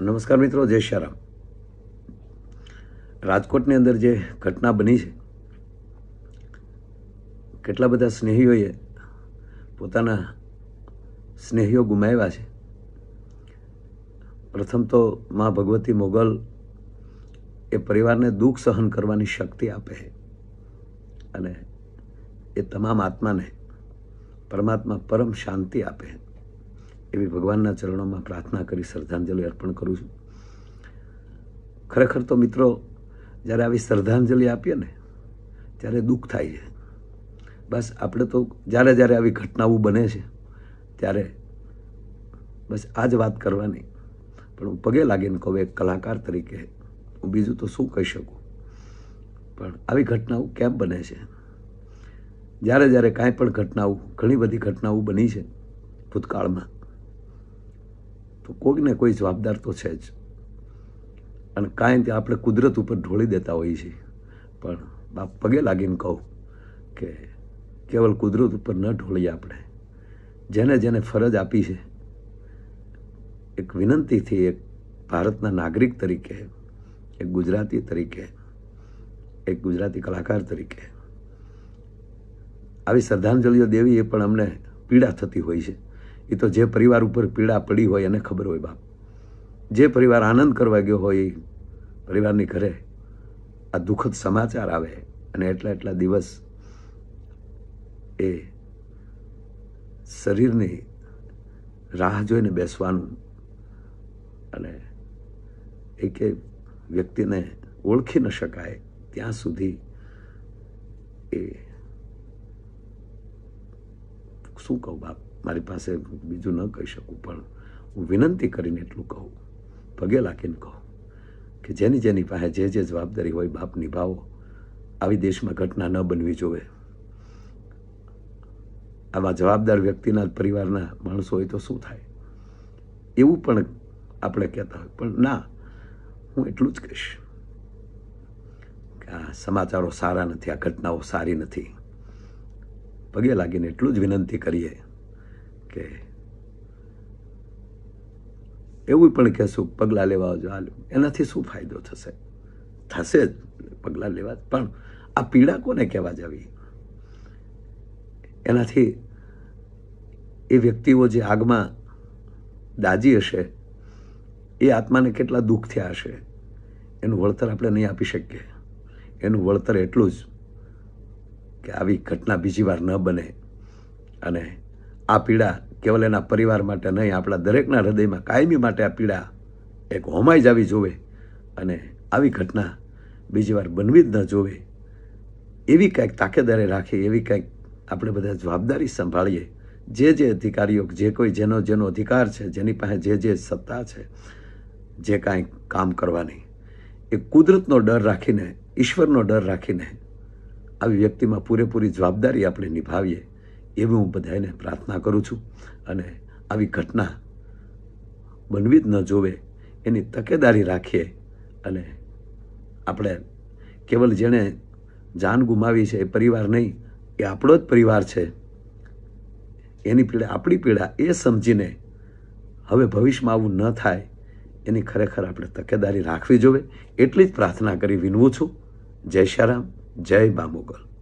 નમસ્કાર મિત્રો, જય શ્યારામ. રાજકોટની અંદર જે ઘટના બની છે, કેટલા બધા સ્નેહીઓએ પોતાના સ્નેહીઓ ગુમાવ્યા છે. પ્રથમ તો મા ભગવતી મોગલ એ પરિવારને દુઃખ સહન કરવાની શક્તિ આપે છે અને એ તમામ આત્માને પરમાત્મા પરમ શાંતિ આપે છે. એવી ભગવાનના ચરણોમાં પ્રાર્થના કરી શ્રદ્ધાંજલિ અર્પણ કરું છું. ખરેખર તો મિત્રો, જ્યારે આવી શ્રદ્ધાંજલિ આપીએ ને, ત્યારે દુઃખ થાય છે. બસ આપણે તો જ્યારે જ્યારે આવી ઘટનાઓ બને છે, ત્યારે બસ આ જ વાત કરવાની. પણ હું પગે લાગીને કહું, એક કલાકાર તરીકે હું બીજું તો શું કહી શકું? પણ આવી ઘટનાઓ કેમ બને છે? જ્યારે જ્યારે કાંઈ પણ ઘટનાઓ, ઘણી બધી ઘટનાઓ બની છે ભૂતકાળમાં તો કોઈકને કોઈ જવાબદાર તો છે જ. અને કાંઈ ત્યાં આપણે કુદરત ઉપર ઢોળી દેતા હોઈએ છીએ. પણ બાપ પગે લાગીને કહું કે કેવલ કુદરત ઉપર ન ઢોળીએ આપણે. જેને જેને ફરજ આપી છે. એક વિનંતીથી એક ભારતના નાગરિક તરીકે, એક ગુજરાતી તરીકે, એક ગુજરાતી કલાકાર તરીકે. આવી શ્રદ્ધાંજલિઓ દેવી એ પણ અમને પીડા થતી હોય છે. એ તો જે પરિવાર ઉપર પીડા પડી હોય એને ખબર હોય બાપ. જે પરિવાર આનંદ કરવા ગયો હોય એ પરિવારની ઘરે આ દુઃખદ સમાચાર આવે અને એટલા એટલા દિવસ એ શરીરની રાહ જોઈને બેસવાનું અને એક વ્યક્તિને ઓળખી ન શકાય ત્યાં સુધી એ શું કહું બાપ? મારી પાસે બીજું ન કહી શકું, પણ હું વિનંતી કરીને એટલું કહું. પગે લાગીને કહું કે જેની જેની પાસે જે જે જવાબદારી હોય, બાપ નિભાવો. આવી દેશમાં ઘટના ન બનવી જોવે. આવા જવાબદાર વ્યક્તિના પરિવારના માણસો હોય તો શું થાય? એવું પણ આપણે કહેતા હોય. પણ ના, હું એટલું જ કહીશ કે આ સમાચારો સારા નથી, આ ઘટનાઓ સારી નથી. પગે લાગીને એટલું જ વિનંતી કરીએ કે એવું પણ કહેશું, પગલાં લેવા જો હાલ, એનાથી શું ફાયદો થશે? થશે જ પગલાં લેવા પણ આ પીડા કોને કહેવા જવી? એનાથી એ વ્યક્તિઓ જે આગમાં દાજી હશે, એ આત્માને કેટલા દુઃખ થયા હશે, એનું વળતર આપણે નહીં આપી શકીએ. એનું વળતર એટલું જ કે આવી ઘટના બીજી વાર ન બને અને આ પીડા કેવલ એના પરિવાર માટે નહીં, આપણા દરેકના હૃદયમાં કાયમી માટે આ પીડા એક હોમાઈ જાવી જોવે અને આવી ઘટના બીજી વાર બનવી જ ન જોવે. એવી કંઈક તાકેદારી રાખી, એવી કંઈક આપણે બધા જવાબદારી સંભાળીએ. જે જે અધિકારીઓ, જે કોઈ જેનો જેનો અધિકાર છે, જેની પાસે જે જે સત્તા છે, જે કાંઈ કામ કરવાની, એ કુદરતનો ડર રાખીને, ઈશ્વરનો ડર રાખીને આવી વ્યક્તિમાં પૂરેપૂરી જવાબદારી આપણે નિભાવીએ. એવી હું બધાને પ્રાર્થના કરું છું અને આવી ઘટના બનવી જ ન જોવે, એની તકેદારી રાખીએ અને આપણે કેવલ જેણે જાન ગુમાવી છે એ પરિવાર નહીં, એ આપણો જ પરિવાર છે. એની પીડા, આપણી પીડા એ સમજીને હવે ભવિષ્યમાં આવું ન થાય, એની ખરેખર આપણે તકેદારી રાખવી જોઈએ એટલી જ પ્રાર્થના કરી વિનવું છું. જય શ્યારામ, જય બા મોગલ.